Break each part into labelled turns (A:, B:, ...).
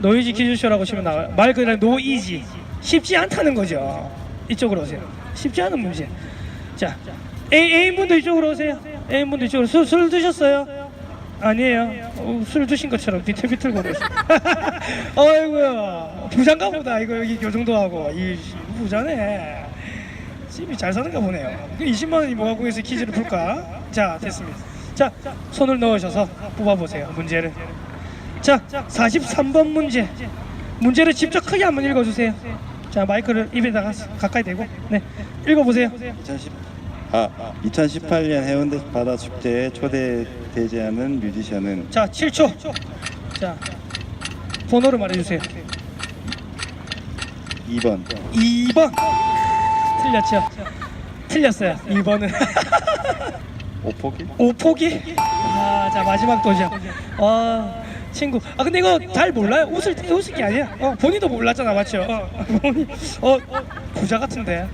A: 노이즈 퀴즈쇼라고 치면 나와요. 말 그대로 노이지. 쉽지 않다는 거죠. 이쪽으로 오세요. 쉽지 않은 문제. 자, A, A분도 이쪽으로 오세요. A분도 이쪽으로. 술, 술 드셨어요? 아니에요. 어, 술 드신 것처럼 비틀비틀 거리세요. 어이구야. 부자인가 보다. 이거 여기 요 정도 하고. 이 부자네. 집이 잘 사는가 보네요. 그 20만 원이 뭐하고 해서 퀴즈를 풀까? 자, 됐습니다. 자, 손을 넣으셔서 뽑아보세요. 문제를. 자, 43번 문제. 문제를 직접 크게 한번 읽어주세요. 자, 마이크를 입에다가 가까이 대고, 네, 읽어보세요.
B: 2010, 아, 2018년 해운대 바다 축제에 초대되지 않은 뮤지션은
A: 자, 7초. 자, 번호를 말해주세요.
B: 2번
A: 2번. 틀렸죠? 틀렸어요. 2번은.
B: 오포기?
A: 오포기? 아, 자 마지막 도전. 와, 친구. 아 근데 이거 잘 몰라요. 웃을 때 웃을 게 아니야. 어, 본인도 몰랐잖아, 맞죠? 어, 본인. 어, 부자 같은데.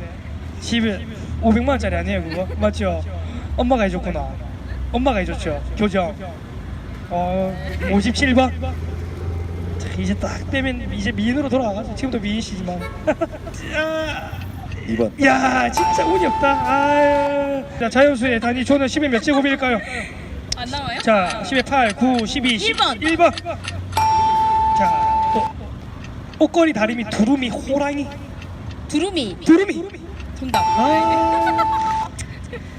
A: 집에 500만 원짜리 아니에요, 그거? 맞죠? 엄마가 해줬구나. 엄마가 해줬죠. 교정. 어, 57번. 자, 이제 딱 빼면 이제 미인으로 돌아가가지고 지금도 미인이시지만. 자,
B: 2번
A: 야 진짜 운이 없다. 아유. 자 자연수의 단위 조는 10의 몇 제곱일까요?
C: 안 나와요?
A: 자 10의 8, 9, 12, 10.
C: 1번.
A: 1번. 자 또 옷걸이 다리미 두루미 호랑이
C: 두루미
A: 두루미.
C: 정답
A: 아.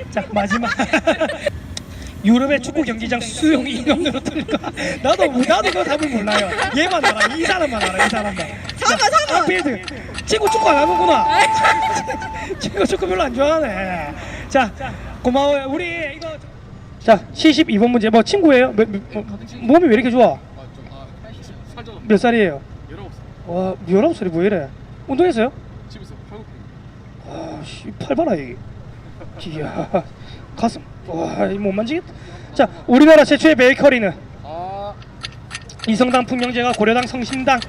A: 자 마지막. 유럽의 축구 경기장 수용 인원으로 틀까? 나도 나도 그 답을 몰라요. 얘만 알아. 이 사람만 알아. 이 사람만.
C: 잠깐만, 잠깐만.
A: 필드. 친구 축구 안 하는구나. 친구 축구 별로 안 좋아하네. 자, 고마워요. 우리 이거 자, 72번 문제. 뭐 친구예요? 몇, 몇, 뭐, 몸이 왜 이렇게 좋아? 몇 살이에요? 19살. 와, 19살이 뭐 이래? 운동했어요?
D: 집에서 팔굽혀
A: 아, 씨, 팔 봐라 이게. 이야, 가슴. 와, 이못 만지겠다. 자, 우리나라 최초의 베이커리는
D: 아
A: 이성당 풍령제가 고려당 성심당.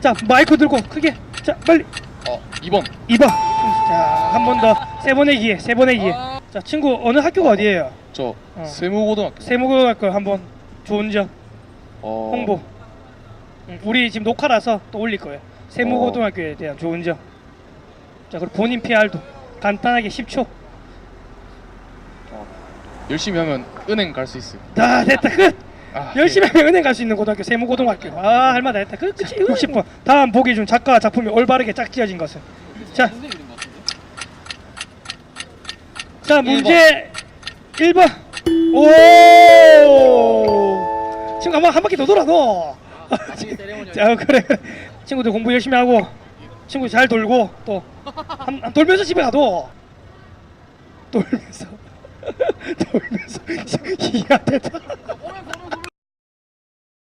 A: 자, 마이크 들고 크게. 자, 빨리.
D: 어, 2번
A: 2번. 자, 한 번 더. 세 번의 기회. 세 번의 기회.
D: 아.
A: 자, 친구 어느 학교가 어디예요?
D: 저
A: 어.
D: 세무고등학교
A: 세무고등학교 한번 좋은 점
D: 어,
A: 홍보. 응, 우리 지금 녹화라서 또 올릴 거예요. 세무고등학교에 대한 좋은 점. 자, 그리고 본인 PR도 간단하게 10초.
D: 열심히 하면 은행 갈 수 있어요
A: 다 됐다 끝.
D: 아,
A: 열심히 하면 은행 갈 수 있는 고등학교 세무고등학교. 아, 할 만다 했다. 끝. 끝이 60번. 다음 보기 중 작가와 작품이 올바르게 짝지어진 것은. 자, 자 문제 1번. 오. 지금 한번 한 바퀴 더 돌아 너. 자 그래 그래. 친구들 공부 열심히 하고 친구 잘 돌고 또 한, 한 돌면서 집에 가도 돌면서 돌면서 이야 됐다.